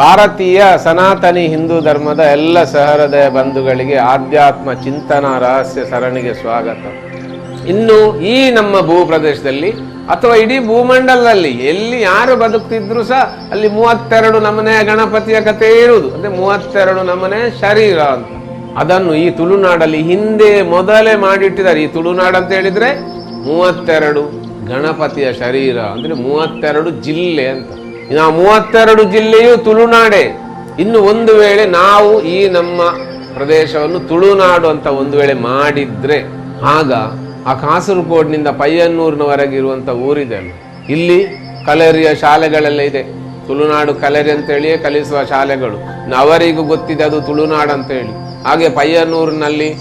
ಭಾರತೀಯ ಸನಾತನಿ ಹಿಂದೂ ಧರ್ಮದ ಎಲ್ಲ ಸಹೃದಯ ಬಂಧುಗಳಿಗೆ ಆಧ್ಯಾತ್ಮ ಚಿಂತನ ರಹಸ್ಯ ಸರಣಿಗೆ ಸ್ವಾಗತ. ಇನ್ನು ಈ ನಮ್ಮ ಭೂ ಪ್ರದೇಶದಲ್ಲಿ ಅಥವಾ ಇಡೀ ಭೂಮಂಡಲದಲ್ಲಿ ಎಲ್ಲಿ ಯಾರು ಬದುಕ್ತಿದ್ರು ಸಹ ಅಲ್ಲಿ ಮೂವತ್ತೆರಡು ನಮನೆಯ ಗಣಪತಿಯ ಕಥೆ ಇರುವುದು. ಅಂದ್ರೆ ಮೂವತ್ತೆರಡು ನಮನೆ ಶರೀರ ಅಂತ. ಅದನ್ನು ಈ ತುಳುನಾಡಲ್ಲಿ ಹಿಂದೆ ಮೊದಲೇ ಮಾಡಿಟ್ಟಿದ್ದಾರೆ. ಈ ತುಳುನಾಡು ಅಂತ ಹೇಳಿದ್ರೆ ಮೂವತ್ತೆರಡು ಗಣಪತಿಯ ಶರೀರ, ಅಂದ್ರೆ ಮೂವತ್ತೆರಡು ಜಿಲ್ಲೆ ಅಂತ. ಇನ್ನು ಮೂವತ್ತೆರಡು ಜಿಲ್ಲೆಯು ತುಳುನಾಡೆ. ಇನ್ನು ಒಂದು ವೇಳೆ ನಾವು ಈ ನಮ್ಮ ಪ್ರದೇಶವನ್ನು ತುಳುನಾಡು ಅಂತ ಒಂದು ವೇಳೆ ಮಾಡಿದ್ರೆ, ಆಗ ಆ ಕಾಸರಗೋಡ್ನಿಂದ ಪಯ್ಯನ್ನೂರಿನವರೆಗೆ ಇರುವಂತ ಊರಿದೆ ಇಲ್ಲಿ ಕಲರಿಯ ಶಾಲೆಗಳೆಲ್ಲ ಇದೆ. ತುಳುನಾಡು ಕಲರಿ ಅಂತೇಳಿಯೇ ಕಲಿಸುವ ಶಾಲೆಗಳು. ಅವರಿಗೂ ಗೊತ್ತಿದೆ ಅದು ತುಳುನಾಡು ಅಂತ ಹೇಳಿ ಹಾಗೆ ಪಯ್ಯನ್ನೂರಿನಲ್ಲಿ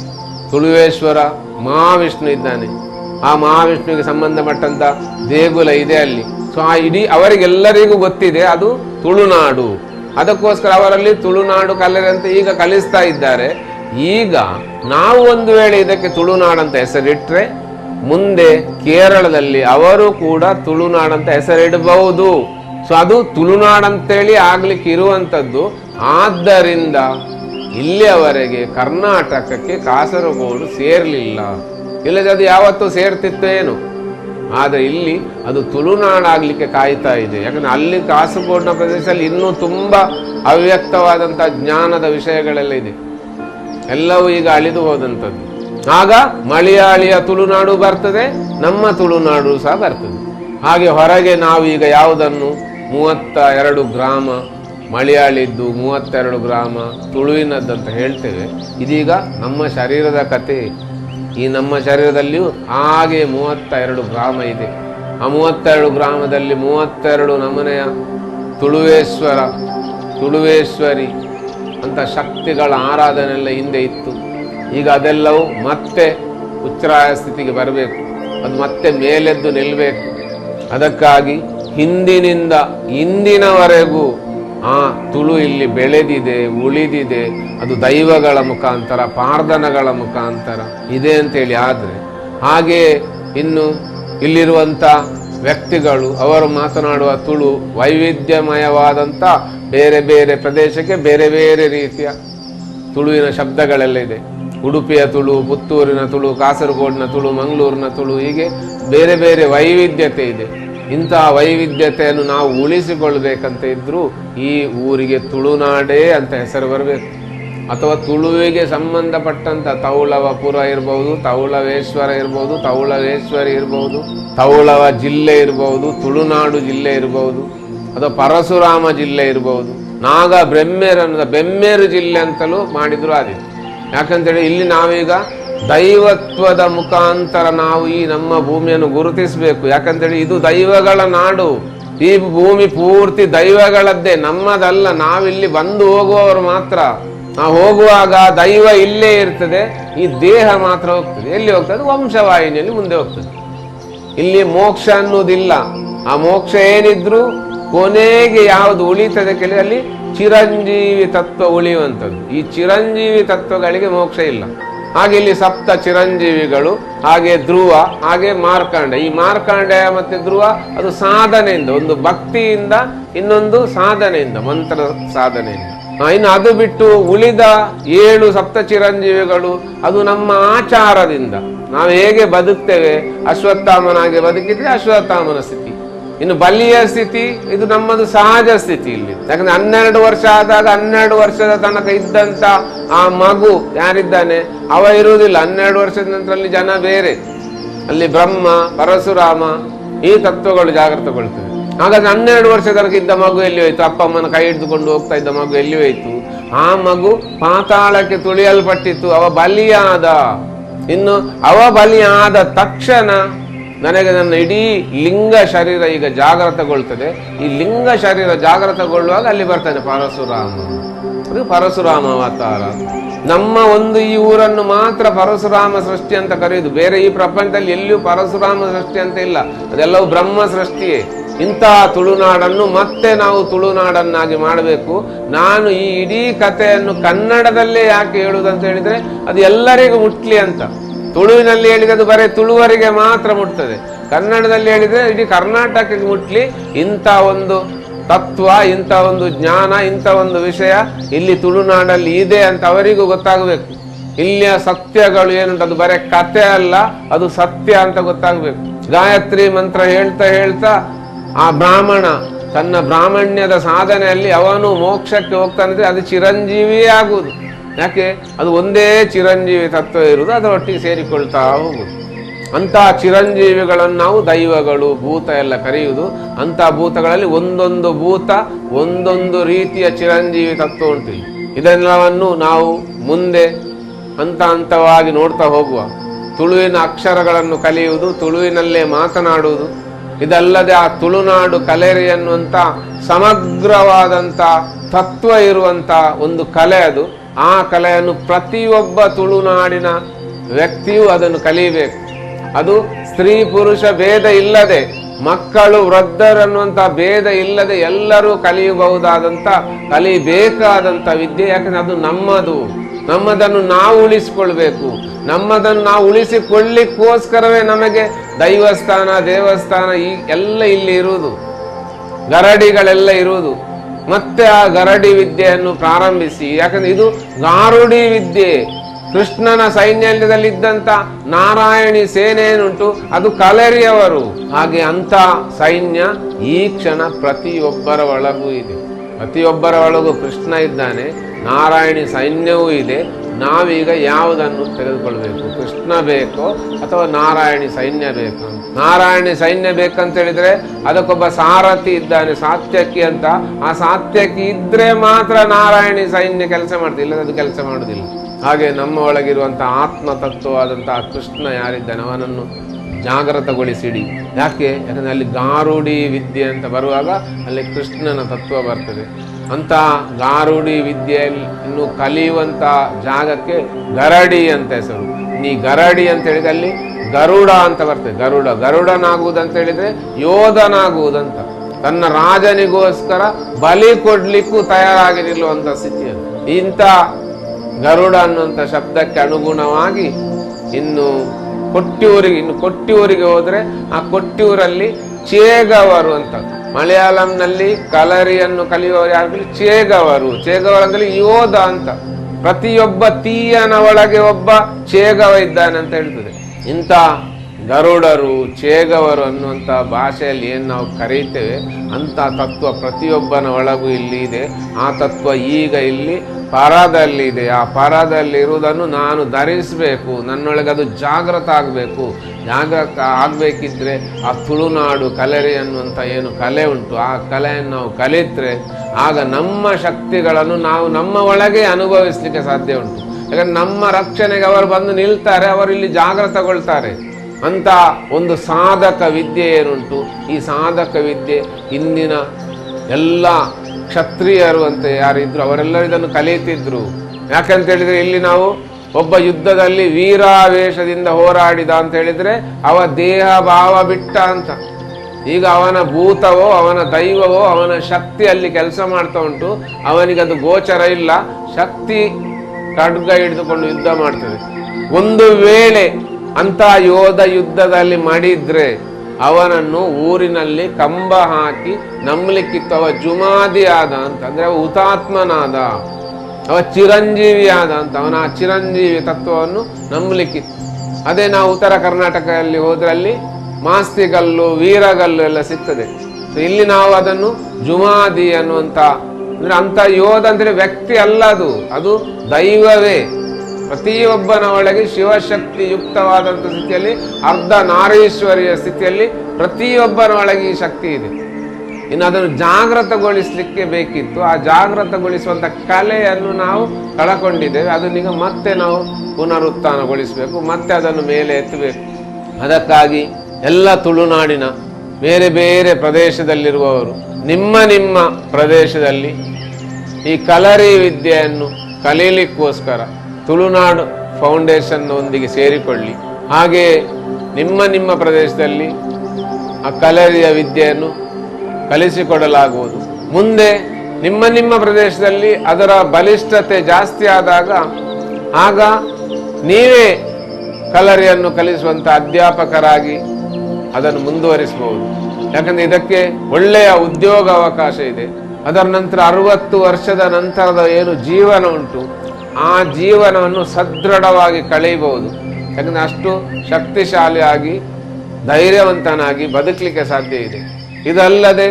ತುಳುವೇಶ್ವರ ಮಹಾವಿಷ್ಣು ಇದ್ದಾನೆ. ಆ ಮಹಾವಿಷ್ಣುವಿಗೆ ಸಂಬಂಧಪಟ್ಟಂತ ದೇಗುಲ ಇದೆ ಅಲ್ಲಿ. ಸೊ ಆ ಇಡೀ ಅವರಿಗೆಲ್ಲರಿಗೂ ಗೊತ್ತಿದೆ, ಅದು ತುಳುನಾಡು. ಅದಕ್ಕೋಸ್ಕರ ಅವರಲ್ಲಿ ತುಳುನಾಡು ಕಲರಿ ಅಂತ ಈಗ ಕಲಿಸ್ತಾ ಇದ್ದಾರೆ. ಈಗ ನಾವು ಒಂದು ವೇಳೆ ಇದಕ್ಕೆ ತುಳುನಾಡು ಅಂತ ಹೆಸರಿಟ್ರೆ, ಮುಂದೆ ಕೇರಳದಲ್ಲಿ ಅವರು ಕೂಡ ತುಳುನಾಡು ಅಂತ ಹೆಸರಿಡಬಹುದು. ಸೊ ಅದು ತುಳುನಾಡಂತೇಳಿ ಆಗ್ಲಿಕ್ಕೆ ಇರುವಂತದ್ದು. ಆದ್ದರಿಂದ ಇಲ್ಲಿಯವರೆಗೆ ಕರ್ನಾಟಕಕ್ಕೆ ಕಾಸರಗೋಡು ಸೇರ್ಲಿಲ್ಲ. ಇಲ್ಲದೆ ಅದು ಯಾವತ್ತೂ ಸೇರ್ತಿತ್ತು ಏನು? ಆದರೆ ಇಲ್ಲಿ ಅದು ತುಳುನಾಡಾಗಲಿಕ್ಕೆ ಕಾಯ್ತಾ ಇದೆ. ಯಾಕಂದರೆ ಅಲ್ಲಿ ಕಾಸರಗೋಡಿನ ಪ್ರದೇಶದಲ್ಲಿ ಇನ್ನೂ ತುಂಬ ಅವ್ಯಕ್ತವಾದಂಥ ಜ್ಞಾನದ ವಿಷಯಗಳೆಲ್ಲ ಇದೆ. ಎಲ್ಲವೂ ಈಗ ಅಳಿದು ಹೋದಂಥದ್ದು. ಆಗ ಮಲಯಾಳಿಯ ತುಳುನಾಡು ಬರ್ತದೆ, ನಮ್ಮ ತುಳುನಾಡು ಸಹ ಬರ್ತದೆ. ಹಾಗೆ ಹೊರಗೆ ನಾವು ಈಗ ಯಾವುದನ್ನು? ಮೂವತ್ತ ಎರಡು ಗ್ರಾಮ ಮಲಯಾಳಿದ್ದು ಮೂವತ್ತೆರಡು ಗ್ರಾಮ ಅಂತ ಹೇಳ್ತೇವೆ. ಇದೀಗ ನಮ್ಮ ಶರೀರದ ಕತೆ ಈ ನಮ್ಮ ಶರೀರದಲ್ಲಿಯೂ ಹಾಗೆ ಮೂವತ್ತ ಎರಡು ಗ್ರಾಮ ಇದೆ. ಆ ಮೂವತ್ತೆರಡು ಗ್ರಾಮದಲ್ಲಿ ಮೂವತ್ತೆರಡು ನಮನೆಯ ತುಳುವೇಶ್ವರ, ತುಳುವೇಶ್ವರಿ ಅಂತ ಶಕ್ತಿಗಳ ಆರಾಧನೆ ಎಲ್ಲ ಹಿಂದೆ ಇತ್ತು. ಈಗ ಅದೆಲ್ಲವೂ ಮತ್ತೆ ಉಚ್ಚರಾಯ ಸ್ಥಿತಿಗೆ ಬರಬೇಕು. ಅದು ಮತ್ತೆ ಮೇಲೆದ್ದು ನಿಲ್ಲಬೇಕು ಅದಕ್ಕಾಗಿ ಹಿಂದಿನಿಂದ ಇಂದಿನವರೆಗೂ ಆ ತುಳು ಇಲ್ಲಿ ಬೆಳೆದಿದೆ, ಉಳಿದಿದೆ. ಅದು ದೈವಗಳ ಮುಖಾಂತರ, ಪಾರ್ಧನಗಳ ಮುಖಾಂತರ ಇದೆ ಅಂತೇಳಿ ಆದರೆ ಹಾಗೆ ಇನ್ನು ಇಲ್ಲಿರುವಂಥ ವ್ಯಕ್ತಿಗಳು, ಅವರು ಮಾತನಾಡುವ ತುಳು ವೈವಿಧ್ಯಮಯವಾದಂಥ ಬೇರೆ ಬೇರೆ ಪ್ರದೇಶಕ್ಕೆ ಬೇರೆ ಬೇರೆ ರೀತಿಯ ತುಳುವಿನ ಶಬ್ದಗಳೆಲ್ಲ ಇದೆ. ಉಡುಪಿಯ ತುಳು, ಪುತ್ತೂರಿನ ತುಳು, ಕಾಸರಗೋಡಿನ ತುಳು, ಮಂಗಳೂರಿನ ತುಳು ಹೀಗೆ ಬೇರೆ ಬೇರೆ ವೈವಿಧ್ಯತೆ ಇದೆ. ಇಂತಹ ವೈವಿಧ್ಯತೆಯನ್ನು ನಾವು ಉಳಿಸಿಕೊಳ್ಬೇಕಂತ ಇದ್ದರೂ ಈ ಊರಿಗೆ ತುಳುನಾಡೇ ಅಂತ ಹೆಸರು ಬರಬೇಕು. ಅಥವಾ ತುಳುವಿಗೆ ಸಂಬಂಧಪಟ್ಟಂತ ತೌಳವಪುರ ಇರ್ಬೋದು, ತೌಳವೇಶ್ವರ ಇರ್ಬೋದು, ತೌಳವೇಶ್ವರಿ ಇರ್ಬೋದು, ತೌಳವ ಜಿಲ್ಲೆ ಇರ್ಬೋದು, ತುಳುನಾಡು ಜಿಲ್ಲೆ ಇರ್ಬೋದು, ಅಥವಾ ಪರಶುರಾಮ ಜಿಲ್ಲೆ ಇರ್ಬೋದು. ನಾಗ ಬ್ರೆಮ್ಮೇರ ಬೆಮ್ಮೇರು ಜಿಲ್ಲೆ ಅಂತಲೂ ಮಾಡಿದ್ರು ಆದಿತ್ತು ಯಾಕಂತೇಳಿ ಇಲ್ಲಿ ನಾವೀಗ ದೈವತ್ವದ ಮುಖಾಂತರ ನಾವು ಈ ನಮ್ಮ ಭೂಮಿಯನ್ನು ಗುರುತಿಸಬೇಕು. ಯಾಕಂತೇಳಿ ಇದು ದೈವಗಳ ನಾಡು. ಈ ಭೂಮಿ ಪೂರ್ತಿ ದೈವಗಳದ್ದೇ, ನಮ್ಮದಲ್ಲ. ನಾವಿಲ್ಲಿ ಬಂದು ಹೋಗುವವರು ಮಾತ್ರ. ನಾವು ಹೋಗುವಾಗ ದೈವ ಇಲ್ಲೇ ಇರ್ತದೆ, ಈ ದೇಹ ಮಾತ್ರ ಹೋಗ್ತದೆ. ಎಲ್ಲಿ ಹೋಗ್ತದೆ? ವಂಶವಾಹಿನಿಯಲ್ಲಿ ಮುಂದೆ ಹೋಗ್ತದೆ. ಇಲ್ಲಿ ಮೋಕ್ಷ ಅನ್ನೋದಿಲ್ಲ ಆ ಮೋಕ್ಷ ಏನಿದ್ರು ಕೊನೆಗೆ ಯಾವುದು ಉಳಿತದೆ ಕೇಳಿ, ಅಲ್ಲಿ ಚಿರಂಜೀವಿ ತತ್ವ ಉಳಿಯುವಂಥದ್ದು. ಈ ಚಿರಂಜೀವಿ ತತ್ವಗಳಿಗೆ ಮೋಕ್ಷ ಇಲ್ಲ. ಹಾಗೆ ಇಲ್ಲಿ ಸಪ್ತ ಚಿರಂಜೀವಿಗಳು, ಹಾಗೆ ಧ್ರುವ, ಹಾಗೆ ಮಾರ್ಕಾಂಡ. ಈ ಮಾರ್ಕಾಂಡ ಮತ್ತೆ ಧ್ರುವ, ಅದು ಸಾಧನೆಯಿಂದ, ಒಂದು ಭಕ್ತಿಯಿಂದ, ಇನ್ನೊಂದು ಸಾಧನೆಯಿಂದ, ಮಂತ್ರ ಸಾಧನೆಯಿಂದ. ಇನ್ನು ಅದು ಬಿಟ್ಟು ಉಳಿದ ಏಳು ಸಪ್ತ ಚಿರಂಜೀವಿಗಳು, ಅದು ನಮ್ಮ ಆಚಾರದಿಂದ. ನಾವು ಹೇಗೆ ಬದುಕ್ತೇವೆ, ಅಶ್ವತ್ಥಾಮನಾಗಿ ಬದುಕಿದ್ರೆ ಅಶ್ವತ್ಥಾಮನ ಸ್ಥಿತಿ. ಇನ್ನು ಬಲಿಯ ಸ್ಥಿತಿ, ಇದು ನಮ್ಮದು ಸಹಜ ಸ್ಥಿತಿ ಇಲ್ಲಿ ಯಾಕಂದ್ರೆ ಹನ್ನೆರಡು ವರ್ಷ ಆದಾಗ ಹನ್ನೆರಡು ವರ್ಷದ ತನಕ ಇದ್ದಂತ ಆ ಮಗು ಯಾರಿದ್ದಾನೆ? ಅವ ಇರುವುದಿಲ್ಲ. ಹನ್ನೆರಡು ವರ್ಷದ ನಂತರ ಅಲ್ಲಿ ಜನ ಬೇರೆ. ಅಲ್ಲಿ ಬ್ರಹ್ಮ, ಪರಶುರಾಮ, ಈ ತತ್ವಗಳು ಜಾಗೃತಗೊಳ್ತದೆ ಹಾಗಾದ್ರೆ ಹನ್ನೆರಡು ವರ್ಷ ತನಕ ಇದ್ದ ಮಗು ಎಲ್ಲಿ ಹೋಯ್ತು? ಅಪ್ಪ ಅಮ್ಮನ ಕೈ ಹಿಡಿದುಕೊಂಡು ಹೋಗ್ತಾ ಇದ್ದ ಮಗು ಎಲ್ಲಿ ಹೋಯ್ತು? ಆ ಮಗು ಪಾತಾಳಕ್ಕೆ ತುಳಿಯಲ್ಪಟ್ಟಿತ್ತು. ಅವ ಬಲಿಯಾದ. ಇನ್ನು ಅವ ಬಲಿಯಾದ ತಕ್ಷಣ ನನಗೆ ನನ್ನ ಇಡೀ ಲಿಂಗ ಶರೀರ ಈಗ ಜಾಗೃತಗೊಳ್ತದೆ ಈ ಲಿಂಗ ಶರೀರ ಜಾಗೃತಗೊಳ್ಳುವಾಗ ಅಲ್ಲಿ ಬರ್ತಾನೆ ಪರಶುರಾಮ. ಅದು ಪರಶುರಾಮ ಅವತಾರ. ನಮ್ಮ ಒಂದು ಈ ಊರನ್ನು ಮಾತ್ರ ಪರಶುರಾಮ ಸೃಷ್ಟಿ ಅಂತ ಕರೆಯುದು. ಬೇರೆ ಈ ಪ್ರಪಂಚದಲ್ಲಿ ಎಲ್ಲಿಯೂ ಪರಶುರಾಮ ಸೃಷ್ಟಿ ಅಂತ ಇಲ್ಲ. ಅದೆಲ್ಲವೂ ಬ್ರಹ್ಮ ಸೃಷ್ಟಿಯೇ. ಇಂತಹ ತುಳುನಾಡನ್ನು ಮತ್ತೆ ನಾವು ತುಳುನಾಡನ್ನಾಗಿ ಮಾಡಬೇಕು. ನಾನು ಈ ಇಡೀ ಕಥೆಯನ್ನು ಕನ್ನಡದಲ್ಲೇ ಯಾಕೆ ಹೇಳುವುದಂತ ಹೇಳಿದ್ರೆ, ಅದು ಎಲ್ಲರಿಗೂ ಮುಟ್ಲಿ ಅಂತ. ತುಳುವಿನಲ್ಲಿ ಹೇಳಿದ್ರೆ ಅದು ಬರೀ ತುಳುವರಿಗೆ ಮಾತ್ರ ಮುಟ್ತದೆ. ಕನ್ನಡದಲ್ಲಿ ಹೇಳಿದ್ರೆ ಇಡೀ ಕರ್ನಾಟಕಕ್ಕೆ ಮುಟ್ಲಿ. ಇಂಥ ಒಂದು ತತ್ವ, ಇಂಥ ಒಂದು ಜ್ಞಾನ, ಇಂಥ ಒಂದು ವಿಷಯ ಇಲ್ಲಿ ತುಳುನಾಡಲ್ಲಿ ಇದೆ ಅಂತ ಅವರಿಗೂ ಗೊತ್ತಾಗಬೇಕು. ಇಲ್ಲಿಯ ಸತ್ಯಗಳು ಏನುಂಟು ಅದು ಬರೀ ಕತೆ ಅಲ್ಲ, ಅದು ಸತ್ಯ ಅಂತ ಗೊತ್ತಾಗಬೇಕು. ಗಾಯತ್ರಿ ಮಂತ್ರ ಹೇಳ್ತಾ ಹೇಳ್ತಾ ಆ ಬ್ರಾಹ್ಮಣ ತನ್ನ ಬ್ರಾಹ್ಮಣ್ಯದ ಸಾಧನೆಯಲ್ಲಿ ಅವನು ಮೋಕ್ಷಕ್ಕೆ ಹೋಗ್ತಾನೆ ಅದು ಚಿರಂಜೀವಿಯೇ ಆಗುವುದು. ಯಾಕೆ? ಅದು ಒಂದೇ ಚಿರಂಜೀವಿ ತತ್ವ ಇರುವುದು ಅದರೊಟ್ಟಿಗೆ ಸೇರಿಕೊಳ್ತಾ ಹೋಗುದು ಅಂಥ ಚಿರಂಜೀವಿಗಳನ್ನು ನಾವು ದೈವಗಳು, ಭೂತ ಎಲ್ಲ ಕರೆಯುವುದು. ಅಂಥ ಭೂತಗಳಲ್ಲಿ ಒಂದೊಂದು ಭೂತ, ಒಂದೊಂದು ರೀತಿಯ ಚಿರಂಜೀವಿ ತತ್ವ ಉಂಟು. ಇದೆಲ್ಲವನ್ನು ನಾವು ಮುಂದೆ ಹಂತ ಹಂತವಾಗಿ ನೋಡ್ತಾ ಹೋಗುವ. ತುಳುವಿನ ಅಕ್ಷರಗಳನ್ನು ಕಲಿಯುವುದು, ತುಳುವಿನಲ್ಲೇ ಮಾತನಾಡುವುದು. ಇದಲ್ಲದೆ ಆ ತುಳುನಾಡು ಕಲೆರಿ ಅನ್ನುವಂಥ ಸಮಗ್ರವಾದಂಥ ತತ್ವ ಇರುವಂಥ ಒಂದು ಕಲೆ ಅದು. ಆ ಕಲೆಯನ್ನು ಪ್ರತಿಯೊಬ್ಬ ತುಳುನಾಡಿನ ವ್ಯಕ್ತಿಯು ಅದನ್ನು ಕಲಿಯಬೇಕು. ಅದು ಸ್ತ್ರೀ ಪುರುಷ ಭೇದ ಇಲ್ಲದೆ, ಮಕ್ಕಳು ವೃದ್ಧರನ್ನುವಂಥ ಭೇದ ಇಲ್ಲದೆ ಎಲ್ಲರೂ ಕಲಿಯಬಹುದಾದಂಥ, ಕಲಿಬೇಕಾದಂಥ ವಿದ್ಯೆ. ಯಾಕಂದ್ರೆ ಅದು ನಮ್ಮದು. ನಮ್ಮದನ್ನು ನಾವು ಉಳಿಸಿಕೊಳ್ಬೇಕು. ನಮ್ಮದನ್ನು ನಾವು ಉಳಿಸಿಕೊಳ್ಳಿಕ್ಕೋಸ್ಕರವೇ ನಮಗೆ ದೈವಸ್ಥಾನ, ದೇವಸ್ಥಾನ ಈ ಎಲ್ಲ ಇಲ್ಲಿ ಇರುವುದು. ಗರಡಿಗಳೆಲ್ಲ ಇರುವುದು. ಮತ್ತೆ ಆ ಗರಡಿ ವಿದ್ಯೆಯನ್ನು ಪ್ರಾರಂಭಿಸಿ. ಯಾಕಂದ್ರೆ ಇದು ಗಾರುಡಿ ವಿದ್ಯೆ. ಕೃಷ್ಣನ ಸೈನ್ಯದಲ್ಲಿದ್ದಂಥ ನಾರಾಯಣಿ ಸೇನೆ ಏನುಂಟು ಅದು ಕಲರಿಯವರು. ಹಾಗೆ ಅಂತ ಸೈನ್ಯ ಈ ಕ್ಷಣ ಪ್ರತಿಯೊಬ್ಬರ ಒಳಗೂ ಇದೆ. ಪ್ರತಿಯೊಬ್ಬರ ಒಳಗೂ ಕೃಷ್ಣ ಇದ್ದಾನೆ. ನಾರಾಯಣಿ ಸೈನ್ಯವೂ ಇದೆ. ನಾವೀಗ ಯಾವುದನ್ನು ತೆಗೆದುಕೊಳ್ಬೇಕು? ಕೃಷ್ಣ ಬೇಕೋ ಅಥವಾ ನಾರಾಯಣಿ ಸೈನ್ಯ ಬೇಕೋ ನಾರಾಯಣಿ ಸೈನ್ಯ ಬೇಕಂತ ಹೇಳಿದ್ರೆ ಅದಕ್ಕೊಬ್ಬ ಸಾರಥಿ ಇದ್ದಾನೆ, ಸಾತ್ಯಕಿ ಅಂತ. ಆ ಸಾತ್ಯಕಿ ಇದ್ರೆ ಮಾತ್ರ ನಾರಾಯಣಿ ಸೈನ್ಯ ಕೆಲಸ ಮಾಡ್ತಿಲ್ಲ ಇಲ್ಲದ ಅದು ಕೆಲಸ ಮಾಡುವುದಿಲ್ಲ ಹಾಗೆ ನಮ್ಮ ಒಳಗಿರುವಂತಹ ಆತ್ಮ ತತ್ವವಾದಂತಹ ಕೃಷ್ಣ ಯಾರಿದ್ದಾನೆ ಅವನನ್ನು ಜಾಗೃತಗೊಳಿಸಿಡಿ ಯಾಕೆ? ಯಾಕಂದರೆ ಅಲ್ಲಿ ಗಾರುಡಿ ವಿದ್ಯೆ ಅಂತ ಬರುವಾಗ ಅಲ್ಲಿ ಕೃಷ್ಣನ ತತ್ವ ಬರ್ತದೆ. ಅಂಥ ಗಾರುಡಿ ವಿದ್ಯೆಯಲ್ಲಿ ಇನ್ನು ಕಲಿಯುವಂಥ ಜಾಗಕ್ಕೆ ಗರಡಿ ಅಂತ ಹೆಸರು. ನೀ ಗರಡಿ ಅಂತ ಹೇಳಿದ್ರೆ ಅಲ್ಲಿ ಗರುಡ ಅಂತ ಬರ್ತದೆ. ಗರುಡ ಗರುಡನಾಗುವುದಂತ ಹೇಳಿದರೆ ಯೋಧನಾಗುವುದಂತ. ತನ್ನ ರಾಜನಿಗೋಸ್ಕರ ಬಲಿ ಕೊಡ್ಲಿಕ್ಕೂ ತಯಾರಾಗಿ ನಿಲ್ಲುವಂಥ ಸ್ಥಿತಿ ಅದು. ಇಂಥ ಗರುಡ ಅನ್ನುವಂಥ ಶಬ್ದಕ್ಕೆ ಅನುಗುಣವಾಗಿ ಇನ್ನು ಕೊಟ್ಟಿಯೂರಿಗೆ, ಇನ್ನು ಕೊಟ್ಟಿಯೂರಿಗೆ ಹೋದ್ರೆ ಆ ಕೊಟ್ಟಿಯೂರಲ್ಲಿ ಚೇಗವರು ಅಂತ. ಮಲಯಾಳಂನಲ್ಲಿ ಕಲರಿಯನ್ನು ಕಲಿಯುವವರು ಯಾರು ಚೇಗವರು ಚೇಗವರು. ಅಂದ್ರೆ ಯೋಧ ಅಂತ. ಪ್ರತಿಯೊಬ್ಬ ತೀಯನ ಒಳಗೆ ಒಬ್ಬ ಚೇಗವ ಇದ್ದಾನೆ ಅಂತ ಹೇಳ್ತದೆ. ಇಂಥ ಗರುಡರು ಚೇಗವರು ಅನ್ನುವಂಥ ಭಾಷೆಯಲ್ಲಿ ಏನು ನಾವು ಕರೀತೇವೆ, ಅಂಥ ತತ್ವ ಪ್ರತಿಯೊಬ್ಬನ ಒಳಗೂ ಇಲ್ಲಿ ಇದೆ. ಆ ತತ್ವ ಈಗ ಇಲ್ಲಿ ಪರದಲ್ಲಿದೆ ಆ ಪರದಲ್ಲಿ ಇರುವುದನ್ನು ನಾನು ಧರಿಸಬೇಕು. ನನ್ನೊಳಗೆ ಅದು ಜಾಗೃತ ಆಗಬೇಕು. ಜಾಗೃತ ಆಗಬೇಕಿದ್ರೆ ಆ ತುಳುನಾಡು ಕಲೆರಿ ಅನ್ನುವಂಥ ಏನು ಕಲೆ ಉಂಟು. ಆ ಕಲೆಯನ್ನು ನಾವು ಕಲಿತರೆ ಆಗ ನಮ್ಮ ಶಕ್ತಿಗಳನ್ನು ನಾವು ನಮ್ಮ ಒಳಗೆ ಅನುಭವಿಸಲಿಕ್ಕೆ ಸಾಧ್ಯ ಉಂಟು. ಯಾಕಂದರೆ ನಮ್ಮ ರಕ್ಷಣೆಗೆ ಅವರು ಬಂದು ನಿಲ್ತಾರೆ, ಅವರು ಇಲ್ಲಿ ಜಾಗೃತಗೊಳ್ತಾರೆ ಅಂತ ಒಂದು ಸಾಧಕ ವಿದ್ಯೆ ಏನುಂಟು? ಈ ಸಾಧಕ ವಿದ್ಯೆ ಇಂದಿನ ಎಲ್ಲ ಕ್ಷತ್ರಿಯರು ಅಂತ ಯಾರಿದ್ರು, ಅವರೆಲ್ಲರೂ ಇದನ್ನು ಕಲಿಯುತ್ತಿದ್ರು ಯಾಕಂತ ಹೇಳಿದ್ರೆ ಇಲ್ಲಿ ನಾವು ಒಬ್ಬ ಯುದ್ಧದಲ್ಲಿ ವೀರಾವೇಶದಿಂದ ಹೋರಾಡಿದ ಅಂತ ಹೇಳಿದ್ರೆ ಅವ ದೇಹ ಭಾವ ಬಿಟ್ಟ ಅಂತ. ಈಗ ಅವನ ಭೂತವೋ, ಅವನ ದೈವವೋ, ಅವನ ಶಕ್ತಿ ಅಲ್ಲಿ ಕೆಲಸ ಮಾಡ್ತಾ ಉಂಟು. ಅವನಿಗದು ಗೋಚರ ಇಲ್ಲ. ಶಕ್ತಿ ಖಡ್ಗ ಹಿಡಿದುಕೊಂಡು ಯುದ್ಧ ಮಾಡ್ತದೆ. ಒಂದು ವೇಳೆ ಅಂತ ಯೋಧ ಯುದ್ಧದಲ್ಲಿ ಮಾಡಿದ್ರೆ ಅವನನ್ನು ಊರಿನಲ್ಲಿ ಕಂಬ ಹಾಕಿ ನಂಬಲಿಕ್ಕಿತ್ತು. ಅವ ಜುಮಾದಿ ಆದ ಅಂತ, ಅಂದ್ರೆ ಅವ ಹುತಾತ್ಮನಾದ, ಅವ ಚಿರಂಜೀವಿ ಆದ ಅಂತ. ಅವನ ಆ ಚಿರಂಜೀವಿ ತತ್ವವನ್ನು ನಂಬಲಿಕ್ಕಿತ್ತು. ಅದೇ ನಾವು ಉತ್ತರ ಕರ್ನಾಟಕದಲ್ಲಿ ಹೋದ್ರಲ್ಲಿ ಮಾಸ್ತಿಗಲ್ಲು, ವೀರಗಲ್ಲು ಎಲ್ಲ ಸಿಗ್ತದೆ. ಇಲ್ಲಿ ನಾವು ಅದನ್ನು ಜುಮಾದಿ ಅನ್ನುವಂತ ಅಂದ್ರೆ ಅಂತ ಯೋಧ ಅಂದ್ರೆ ವ್ಯಕ್ತಿ ಅಲ್ಲ ಅದು. ಅದು ದೈವವೇ. ಪ್ರತಿಯೊಬ್ಬನ ಒಳಗೆ ಶಿವಶಕ್ತಿ ಯುಕ್ತವಾದಂಥ ಸ್ಥಿತಿಯಲ್ಲಿ, ಅರ್ಧ ನಾರೀಶ್ವರಿಯ ಸ್ಥಿತಿಯಲ್ಲಿ ಪ್ರತಿಯೊಬ್ಬನ ಒಳಗೆ ಈ ಶಕ್ತಿ ಇದೆ. ಇನ್ನು ಅದನ್ನು ಜಾಗೃತಗೊಳಿಸಲಿಕ್ಕೆ ಬೇಕಿತ್ತು. ಆ ಜಾಗೃತಗೊಳಿಸುವಂಥ ಕಲೆಯನ್ನು ನಾವು ಕಳಕೊಂಡಿದ್ದೇವೆ. ಅದನ್ನೀಗ ಮತ್ತೆ ನಾವು ಪುನರುತ್ಥಾನಗೊಳಿಸಬೇಕು. ಮತ್ತೆ ಅದನ್ನು ಮೇಲೆ ಎತ್ತಬೇಕು. ಅದಕ್ಕಾಗಿ ಎಲ್ಲ ತುಳುನಾಡಿನ ಬೇರೆ ಬೇರೆ ಪ್ರದೇಶದಲ್ಲಿರುವವರು, ನಿಮ್ಮ ನಿಮ್ಮ ಪ್ರದೇಶದಲ್ಲಿ ಈ ಕಲರಿ ವಿದ್ಯೆಯನ್ನು ಕಲೀಲಿಕ್ಕೋಸ್ಕರ ತುಳುನಾಡು ಫೌಂಡೇಶನ್ ಒಂದಿಗೆ ಸೇರಿಕೊಳ್ಳಿ. ಹಾಗೆ ನಿಮ್ಮ ನಿಮ್ಮ ಪ್ರದೇಶದಲ್ಲಿ ಆ ಕಲರಿಯ ವಿದ್ಯೆಯನ್ನು ಕಲಿಸಿಕೊಡಲಾಗುವುದು. ಮುಂದೆ ನಿಮ್ಮ ನಿಮ್ಮ ಪ್ರದೇಶದಲ್ಲಿ ಅದರ ಬಲಿಷ್ಠತೆ ಜಾಸ್ತಿ ಆದಾಗ ಆಗ ನೀವೇ ಕಲರಿಯನ್ನು ಕಲಿಸುವಂಥ ಅಧ್ಯಾಪಕರಾಗಿ ಅದನ್ನು ಮುಂದುವರಿಸಬಹುದು. ಯಾಕಂದ್ರೆ ಇದಕ್ಕೆ ಒಳ್ಳೆಯ ಉದ್ಯೋಗ ಅವಕಾಶ ಇದೆ. ಅದರ ನಂತರ ಅರವತ್ತು ವರ್ಷದ ನಂತರದ ಏನು ಜೀವನ ಉಂಟು ಆ ಜೀವನವನ್ನು ಸದೃಢವಾಗಿ ಕಳೆಯಬಹುದು. ಯಾಕಂದ್ರೆ ಅಷ್ಟು ಶಕ್ತಿಶಾಲಿಯಾಗಿ, ಧೈರ್ಯವಂತನಾಗಿ ಬದುಕಲಿಕ್ಕೆ ಸಾಧ್ಯ ಇದೆ. ಇದಲ್ಲದೆ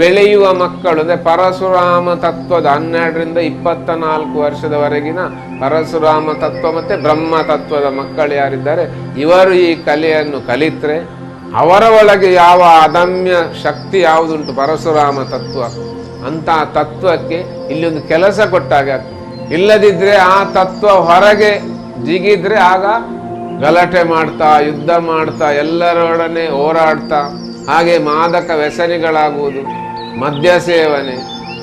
ಬೆಳೆಯುವ ಮಕ್ಕಳು, ಅಂದರೆ ಪರಶುರಾಮ ತತ್ವದ ಹನ್ನೆರಡರಿಂದ ಇಪ್ಪತ್ತ ನಾಲ್ಕು ವರ್ಷದವರೆಗಿನ ಪರಶುರಾಮ ತತ್ವ ಮತ್ತು ಬ್ರಹ್ಮ ತತ್ವದ ಮಕ್ಕಳು ಯಾರಿದ್ದಾರೆ, ಇವರು ಈ ಕಲೆಯನ್ನು ಕಲಿತರೆ ಅವರ ಒಳಗೆ ಯಾವ ಅದಮ್ಯ ಶಕ್ತಿ ಯಾವುದುಂಟು? ಪರಶುರಾಮ ತತ್ವ. ಅಂತ ತತ್ವಕ್ಕೆ ಇಲ್ಲಿ ಒಂದು ಕೆಲಸ ಕೊಟ್ಟಾಗ ಇಲ್ಲದಿದ್ರೆ ಆ ತತ್ವ ಹೊರಗೆ ಜಿಗಿದ್ರೆ ಆಗ ಗಲಾಟೆ ಮಾಡ್ತಾ, ಯುದ್ಧ ಮಾಡ್ತಾ, ಎಲ್ಲರೊಡನೆ ಹೋರಾಡ್ತಾ, ಹಾಗೆ ಮಾದಕ ವ್ಯಸನಿಗಳಾಗುವುದು, ಮದ್ಯ ಸೇವನೆ,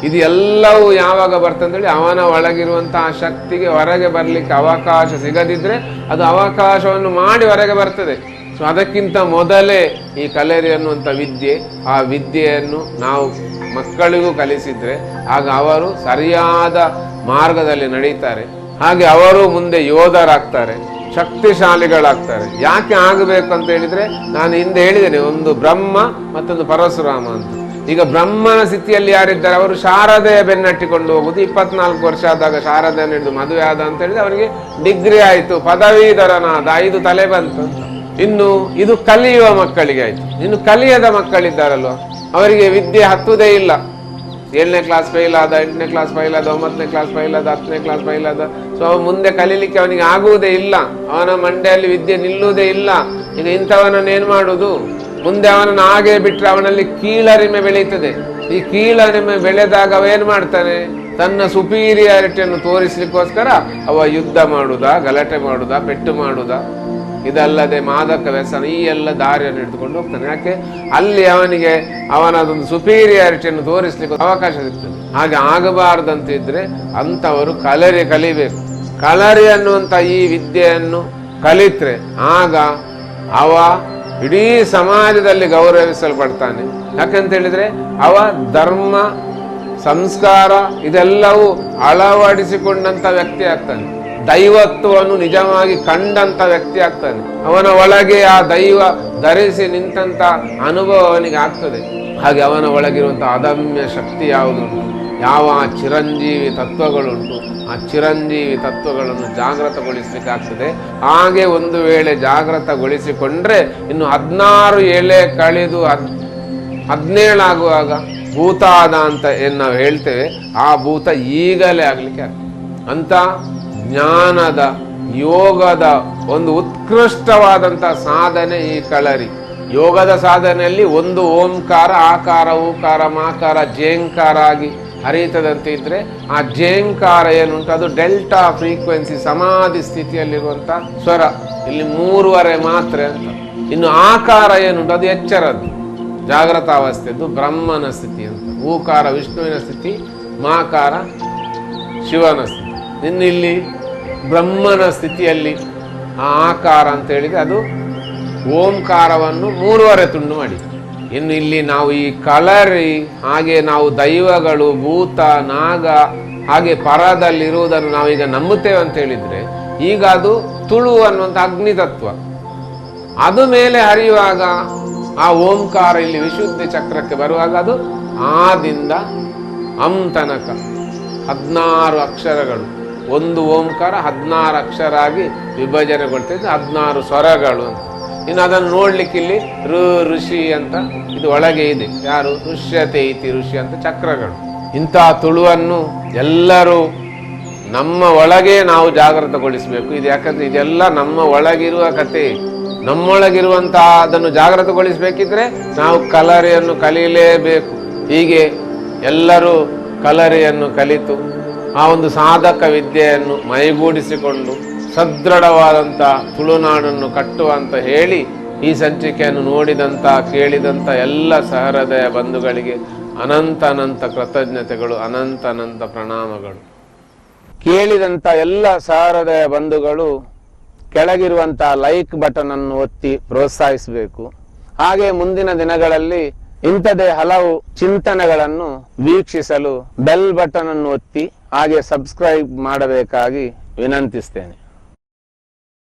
ಇದು ಎಲ್ಲವೂ ಯಾವಾಗ ಬರ್ತಂದೇಳಿ ಅವನ ಒಳಗಿರುವಂತಹ ಶಕ್ತಿಗೆ ಹೊರಗೆ ಬರಲಿಕ್ಕೆ ಅವಕಾಶ ಸಿಗದಿದ್ರೆ ಅದು ಅವಕಾಶವನ್ನು ಮಾಡಿ ಹೊರಗೆ ಬರ್ತದೆ. ಸೊ ಅದಕ್ಕಿಂತ ಮೊದಲೇ ಈ ಕಲೆರಿ ಅನ್ನುವಂಥ ವಿದ್ಯೆ, ಆ ವಿದ್ಯೆಯನ್ನು ನಾವು ಮಕ್ಕಳಿಗೂ ಕಲಿಸಿದ್ರೆ ಆಗ ಅವರು ಸರಿಯಾದ ಮಾರ್ಗದಲ್ಲಿ ನಡೀತಾರೆ. ಹಾಗೆ ಅವರು ಮುಂದೆ ಯೋಧರಾಗ್ತಾರೆ, ಶಕ್ತಿಶಾಲಿಗಳಾಗ್ತಾರೆ. ಯಾಕೆ ಆಗಬೇಕು ಅಂತ ಹೇಳಿದ್ರೆ ನಾನು ಹಿಂದೆ ಹೇಳಿದ್ದೇನೆ, ಒಂದು ಬ್ರಹ್ಮ ಮತ್ತೊಂದು ಪರಶುರಾಮ ಅಂತ. ಈಗ ಬ್ರಹ್ಮನ ಸ್ಥಿತಿಯಲ್ಲಿ ಯಾರಿದ್ದಾರೆ? ಅವರು ಶಾರದೆಯ ಬೆನ್ನಟ್ಟಿಕೊಂಡು ಹೋಗುದು ಇಪ್ಪತ್ನಾಲ್ಕು ವರ್ಷ ಆದಾಗ ಶಾರದೆಯನ್ನು ಹಿಡಿದು ಮದುವೆ ಆದ ಅಂತ ಹೇಳಿದ್ರೆ ಅವರಿಗೆ ಡಿಗ್ರಿ ಆಯಿತು, ಪದವೀಧರನಾದ ಐದು ತಲೆ ಬಂತು. ಇನ್ನು ಇದು ಕಲಿಯುವ ಮಕ್ಕಳಿಗೆ ಆಯ್ತು. ಇನ್ನು ಕಲಿಯದ ಮಕ್ಕಳಿದ್ದಾರಲ್ವ? ಅವರಿಗೆ ವಿದ್ಯೆ ಹತ್ತುವುದೇ ಇಲ್ಲ. ಏಳನೇ ಕ್ಲಾಸ್ ಫೈಲ್ ಆದ, ಎಂಟನೇ ಕ್ಲಾಸ್ ಫೈಲ್ ಆದ, ಒಂಬತ್ತನೇ ಕ್ಲಾಸ್ ಫೈಲ್ ಆದ, ಹತ್ತನೇ ಕ್ಲಾಸ್ ಫೈಲ್ ಆದ. ಸೊ ಅವನು ಮುಂದೆ ಕಲೀಲಿಕ್ಕೆ ಅವನಿಗೆ ಆಗುವುದೇ ಇಲ್ಲ. ಅವನ ಮಂಡೆಯಲ್ಲಿ ವಿದ್ಯೆ ನಿಲ್ಲುವುದೇ ಇಲ್ಲ. ಈಗ ಇಂಥವನನ್ನು ಏನ್ ಮಾಡುವುದು ಮುಂದೆ ಅವನನ್ನು ಹಾಗೆ ಬಿಟ್ಟರೆ ಅವನಲ್ಲಿ ಕೀಳರಿಮೆ ಬೆಳೀತದೆ. ಈ ಕೀಳರಿಮೆ ಬೆಳೆದಾಗ ಅವ ಏನ್ ಮಾಡ್ತಾನೆ? ತನ್ನ ಸುಪೀರಿಯಾರಿಟಿಯನ್ನು ತೋರಿಸ್ಲಿಕ್ಕೋಸ್ಕರ ಅವ ಯುದ್ಧ ಮಾಡುದಾ, ಗಲಾಟೆ ಮಾಡುದಾ, ಪೆಟ್ಟು ಮಾಡುದಾ? ಇದಲ್ಲದೆ ಮಾದಕ ವ್ಯಸನ ಈ ಎಲ್ಲ ದಾರಿಯನ್ನು ಹಿಡಿದುಕೊಂಡು ಹೋಗ್ತಾನೆ. ಯಾಕೆ? ಅಲ್ಲಿ ಅವನಿಗೆ ಅವನದೊಂದು ಸುಪೀರಿಯಾರಿಟಿಯನ್ನು ತೋರಿಸಲಿಕ್ಕೆ ಅವಕಾಶ ಸಿಗ್ತದೆ. ಹಾಗೆ ಆಗಬಾರ್ದಂತಿದ್ರೆ ಅಂಥವರು ಕಲರಿ ಕಲಿಬೇಕು. ಕಲರಿ ಅನ್ನುವಂಥ ಈ ವಿದ್ಯೆಯನ್ನು ಕಲಿತ್ರೆ ಆಗ ಅವ ಇಡೀ ಸಮಾಜದಲ್ಲಿ ಗೌರವಿಸಲ್ಪಡ್ತಾನೆ. ಯಾಕಂತ ಹೇಳಿದ್ರೆ ಅವ ಧರ್ಮ, ಸಂಸ್ಕಾರ ಇದೆಲ್ಲವೂ ಅಳವಡಿಸಿಕೊಂಡಂಥ ವ್ಯಕ್ತಿ ಆಗ್ತಾನೆ. ದೈವತ್ವವನ್ನು ನಿಜವಾಗಿ ಕಂಡಂತ ವ್ಯಕ್ತಿ ಆಗ್ತಾನೆ. ಅವನ ಒಳಗೆ ಆ ದೈವ ಧರಿಸಿ ನಿಂತಂತ ಅನುಭವ ಅವನಿಗೆ ಆಗ್ತದೆ. ಹಾಗೆ ಅವನ ಒಳಗಿರುವಂತಹ ಅದಮ್ಯ ಶಕ್ತಿ ಯಾವುದುಂಟು ಯಾವ ಆ ಚಿರಂಜೀವಿ ತತ್ವಗಳುಂಟು? ಆ ಚಿರಂಜೀವಿ ತತ್ವಗಳನ್ನು ಜಾಗೃತಗೊಳಿಸ್ಲಿಕ್ಕೆ ಆಗ್ತದೆ. ಹಾಗೆ ಒಂದು ವೇಳೆ ಜಾಗೃತಗೊಳಿಸಿಕೊಂಡ್ರೆ ಇನ್ನು ಹದಿನಾರು ಎಲೆ ಕಳೆದು ಹದ್, ಹದಿನೇಳಾಗುವಾಗ ಭೂತ ಆದ ಅಂತ ಏನು ನಾವು ಹೇಳ್ತೇವೆ, ಆ ಭೂತ ಈಗಲೇ ಆಗಲಿಕ್ಕೆ ಆಗ್ತದೆ. ಅಂತ ಜ್ಞಾನದ, ಯೋಗದ ಒಂದು ಉತ್ಕೃಷ್ಟವಾದಂಥ ಸಾಧನೆ ಈ ಕಳರಿ. ಯೋಗದ ಸಾಧನೆಯಲ್ಲಿ ಒಂದು ಓಂಕಾರ, ಆಕಾರ, ಊಕಾರ, ಮಾಕಾರ, ಜೇಂಕಾರ ಆಗಿ ಹರಿಯುತ್ತದಂತೆ ಇದ್ರೆ ಆ ಜೇಂಕಾರ ಏನುಂಟು? ಅದು ಡೆಲ್ಟಾ ಫ್ರೀಕ್ವೆನ್ಸಿ ಸಮಾಧಿ ಸ್ಥಿತಿಯಲ್ಲಿರುವಂತ ಸ್ವರ. ಇಲ್ಲಿ ಮೂರುವರೆ ಮಾತ್ರ ಅಂತ. ಇನ್ನು ಆಕಾರ ಏನುಂಟು? ಅದು ಎಚ್ಚರದ್ದು. ಜಾಗೃತಾವಸ್ಥೆದ್ದು ಬ್ರಹ್ಮನ ಸ್ಥಿತಿ ಅಂತ. ಊಕಾರ, ವಿಷ್ಣುವಿನ ಸ್ಥಿತಿ, ಮಾಕಾರ, ಶಿವನ ಸ್ಥಿತಿ. ಇನ್ನು ಇಲ್ಲಿ ಬ್ರಹ್ಮನ ಸ್ಥಿತಿಯಲ್ಲಿ ಆ ಆಕಾರ ಅಂತ ಹೇಳಿದ್ರೆ ಅದು ಓಂಕಾರವನ್ನು ಮೂರುವರೆ ತುಂಡು ಮಾಡಿ. ಇನ್ನು ಇಲ್ಲಿ ನಾವು ಈ ಕಲರಿ, ಹಾಗೆ ನಾವು ದೈವಗಳು, ಭೂತ, ನಾಗ, ಹಾಗೆ ಪರದಲ್ಲಿರುವುದನ್ನು ನಾವೀಗ ನಂಬುತ್ತೇವೆ ಅಂತ ಹೇಳಿದ್ರೆ ಈಗ ಅದು ತುಳು ಅನ್ನುವಂಥ ಅಗ್ನಿ ತತ್ವ ಅದು ಮೇಲೆ ಹರಿಯುವಾಗ ಆ ಓಂಕಾರ ಇಲ್ಲಿ ವಿಶುದ್ಧಿ ಚಕ್ರಕ್ಕೆ ಬರುವಾಗ ಅದು ಆದಿಂದ ಅಂತನಕ ಹದಿನಾರು ಅಕ್ಷರಗಳು. ಒಂದು ಓಂಕಾರ ಹದಿನಾರು ಅಕ್ಷರ ಆಗಿ ವಿಭಜನೆಗೊಳ್ತಿದ್ದು ಹದಿನಾರು ಸ್ವರಗಳು ಇನ್ನು ಅದನ್ನು ನೋಡ್ಲಿಕ್ಕೆ ಇಲ್ಲಿ ಋ, ಋಷಿ ಅಂತ ಇದು ಒಳಗೆ ಇದೆ. ಯಾರು? ಋಷ್ಯತೆ ಇತಿ ಋಷಿ ಅಂತ ಚಕ್ರಗಳು. ಇಂಥ ತುಳುವನ್ನು ಎಲ್ಲರೂ ನಮ್ಮ ಒಳಗೆ ನಾವು ಜಾಗೃತಗೊಳಿಸಬೇಕು ಇದು ಯಾಕಂದ್ರೆ ಇದೆಲ್ಲ ನಮ್ಮ ಒಳಗಿರುವ ಕತೆ. ನಮ್ಮೊಳಗಿರುವಂತಹ ಅದನ್ನು ಜಾಗೃತಗೊಳಿಸಬೇಕಿದ್ರೆ ನಾವು ಕಲರಿಯನ್ನು ಕಲಿಯಲೇಬೇಕು ಹೀಗೆ ಎಲ್ಲರೂ ಕಲರಿಯನ್ನು ಕಲಿತು ಆ ಒಂದು ಸಾಧಕ ವಿದ್ಯೆಯನ್ನು ಮೈಗೂಡಿಸಿಕೊಂಡು ಸದೃಢವಾದಂಥ ತುಳುನಾಡನ್ನು ಕಟ್ಟುವಂತ ಹೇಳಿ ಈ ಸಂಚಿಕೆಯನ್ನು ನೋಡಿದಂಥ ಕೇಳಿದಂಥ ಎಲ್ಲ ಸಹೃದಯ ಬಂಧುಗಳಿಗೆ ಅನಂತ ಅನಂತ ಕೃತಜ್ಞತೆಗಳು, ಅನಂತ ಅನಂತ ಪ್ರಣಾಮಗಳು. ಕೇಳಿದಂಥ ಎಲ್ಲ ಸಹೃದಯ ಬಂಧುಗಳು ಕೆಳಗಿರುವಂಥ ಲೈಕ್ ಬಟನ್ ಅನ್ನು ಒತ್ತಿ ಪ್ರೋತ್ಸಾಹಿಸಬೇಕು. ಹಾಗೆ ಮುಂದಿನ ದಿನಗಳಲ್ಲಿ ಇಂಥದೇ ಹಲವು ಚಿಂತನೆಗಳನ್ನು ವೀಕ್ಷಿಸಲು ಬೆಲ್ ಬಟನ್ ಅನ್ನು ಒತ್ತಿ ಹಾಗೆ ಸಬ್ಸ್ಕ್ರೈಬ್ ಮಾಡಬೇಕಾಗಿ ವಿನಂತಿಸ್ತೇನೆ.